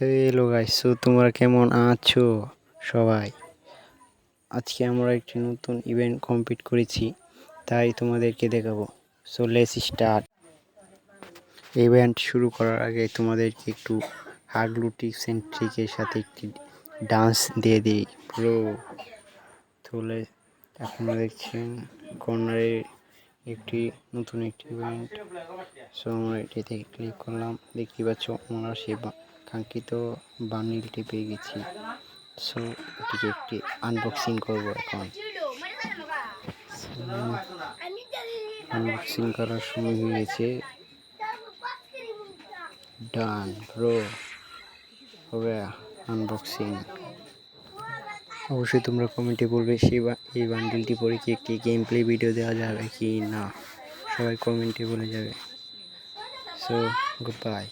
Hello guys so তোমরা কেমন আছো? সবাই? আজকে আমরা একটি নতুন ইভেন্ট কমপ্লিট করেছি, তাই তোমাদেরকে দেখাবো। সো লেস স্টার্ট ইভেন্ট শুরু করার আগে তোমাদেরকে একটু হাগলু টিপস অ্যান্ড ট্রিকের সাথে একটি ডান্স দিয়ে দিই পুরো তোলে আপনারা দেখছেন কর্নারে একটি নতুন একটি ইভেন্ট সো আমরা এটিতে ক্লিক করলাম। দেখতে পাচ্ছ, আমরা সেই কাঙ্ক্ষিত বান্ডিলটি পেয়ে গেছি। সো এটিকে একটি আনবক্সিং করব এখন। আনবক্সিং করার সময় হয়ে গেছে। ডান ব্রো হবে আনবক্সিং অবশ্যই তোমরা কমেন্টে বলবে সেই এই বান্ডিলটি পরে কি একটি গেম প্লে ভিডিও দেওয়া যাবে কি না। সবাই কমেন্টে বলে যাবে। So good bye